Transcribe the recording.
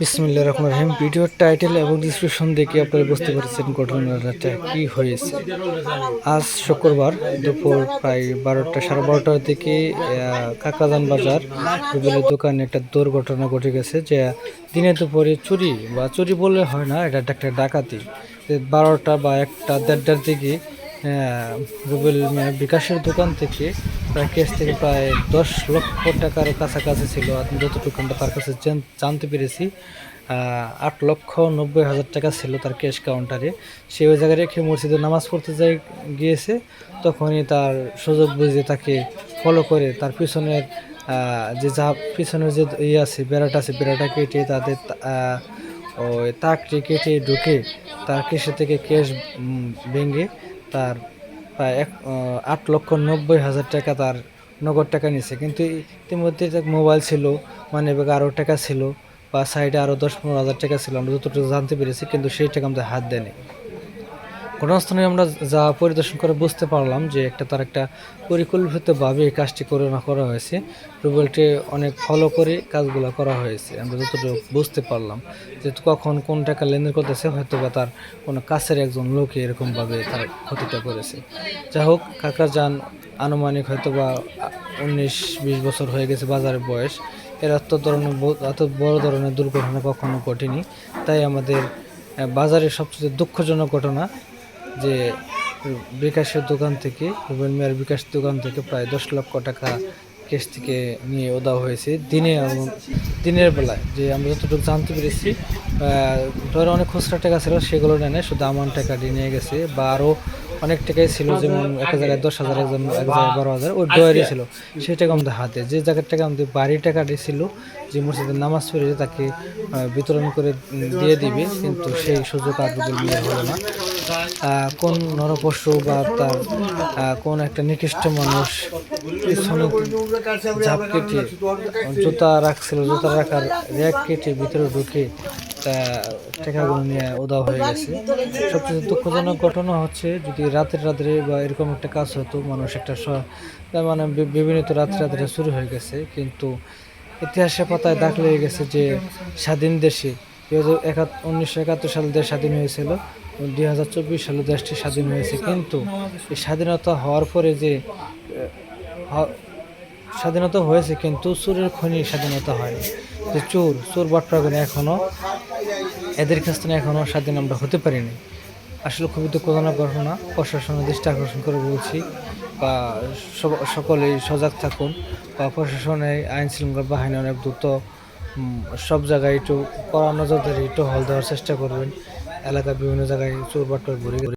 বিসমিল্লাহ রহমান রহিম। ভিডিওর টাইটেল এবং ডিসক্রিপশন দেখে আপনারা বুঝতে পারছেন ঘটনাটা কি হয়েছে। আজ শুক্রবার দুপুর প্রায় বারোটা সাড়ে বারোটার দিকে আহ, কাকরাদান বাজার রুবেলের দোকানে একটা দুর্ঘটনা ঘটে গেছে যে দিনে দুপুরে চুরি বা চুরি বললে হয় না এটা একটা ডাকাতি। বারোটা বা একটা দেড়টার দিকে রুবেল মিয়া বিকাশের দোকান থেকে প্রায় কেস থেকে প্রায় দশ লক্ষ টাকার কাছাকাছি ছিল। আমি যতটুকু আমরা তার কাছে জানতে পেরেছি আট লক্ষ নব্বই হাজার টাকা ছিল তার ক্যাশ কাউন্টারে সে ওই জায়গায় রেখে মসজিদে নামাজ পড়তে যাই, গিয়েছে, তখনই তার সুযোগ বুঝে তাকে ফলো করে। তার পিছনের যে যা, পিছনের যে ইয়ে আছে, বেড়াটা আছে, বেড়াটা কেটে তাদের ওই তাকটি কেটে ঢুকে তার কেসে থেকে ক্যাশ ভেঙে তার প্রায় এক আট লক্ষ নব্বই হাজার টাকা তার নগদ টাকা নিছে। কিন্তু ইতিমধ্যে মোবাইল ছিল মানে আরও টাকা ছিল, বা সাইডে আরও দশ পনেরো হাজার টাকা ছিল, আমরা যতটুকু জানতে পেরেছি, কিন্তু সেই টাকা আমাদের হাত দেয়নি। ঘটনাস্থলে আমরা যা পরিদর্শন করে বুঝতে পারলাম যে একটা তার একটা পরিকল্পিতভাবে এই কাজটি করে না করা হয়েছে। রুবেলটি অনেক ফলো করে কাজগুলো করা হয়েছে। আমরা যতটুকু বুঝতে পারলাম যে কখন কোন টাকা লেনদেন করতেছে হয়তো বা তার কোনো কাছের একজন লোকে এরকমভাবে তার ক্ষতিটা করেছে। যাই হোক কাকা যান আনুমানিক হয়তো বা উনিশ বিশ বছর হয়ে গেছে বাজারের বয়স। এর এত ধরনের এত বড় ধরনের দুর্ঘটনা কখনো ঘটেনি। তাই আমাদের বাজারের সবচেয়ে দুঃখজনক ঘটনা যে বিকাশের দোকান থেকে রুবেল মিয়ার বিকাশ দোকান থেকে প্রায় দশ লক্ষ টাকা কেস থেকে নিয়ে ওদা হয়েছে দিনে দিনের বেলায়। যে আমরা যতটুকু জানতে পেরেছি ধরো অনেক খুচরা টাকা ছিল সেগুলো নেয় শুধু আমার টাকাটি নিয়ে গেছে বা আরও অনেক টাকাই ছিল যেমন এক জায়গায় দশ হাজার একজন এক জায়গায় বারো হাজার ওই ডয়ারি ছিল। সেই টাকা আমাদের হাতে। যে জায়গার টাকা আমাদের বাড়ির টাকাটি ছিল যে মসজিদের নামাজ পড়ে তাকে বিতরণ করে দিয়ে দিবে কিন্তু সেই সুযোগ আর হলো না। কোন নরপশু বা তার কোন একটা নিকৃষ্ট মানুষ ঝাঁপ কেটে জুতা রাখছিল, জুতা রাখার র্যাক কেটে ভিতরে ঢুকে টাকাগুলো নিয়ে উদাও হয়ে গেছে। সবচেয়ে দুঃখজনক ঘটনা হচ্ছে, যদি রাতের রাত্রে বা এরকম একটা কাজ হতো, মানুষ একটা মানে বিভিন্ন তো রাত্রে রাত্রে শুরু হয়ে গেছে, কিন্তু ইতিহাসের পাতায় দাগ লেগে গেছে যে স্বাধীন দেশে দু হাজার একাত্তর উনিশশো একাত্তর সালে দেশ স্বাধীন হয়েছিল দুই হাজার চব্বিশ সালে দেশটি স্বাধীন হয়েছে। কিন্তু এই স্বাধীনতা হওয়ার পরে যে স্বাধীনতা হয়েছে, কিন্তু চোরের খনি স্বাধীনতা হয়নি। যে চোর চোর বাটপাগুলো এখনও এদের কাছ থেকে এখনও স্বাধীন আমরা হতে পারিনি। আসলে খুবই দুঃখজনক ঘটনা। প্রশাসনের দৃষ্টি আকর্ষণ করে বলছি, বা সকলেই সজাগ থাকুন। বা প্রশাসনের আইন শৃঙ্খলা বাহিনী অনেক দ্রুত সব জায়গায় একটু কড়া নজরদারি একটু হল দেওয়ার চেষ্টা করবেন। এলাকার বিভিন্ন জায়গায় চোর বাটপার ঘুরে ঘুরে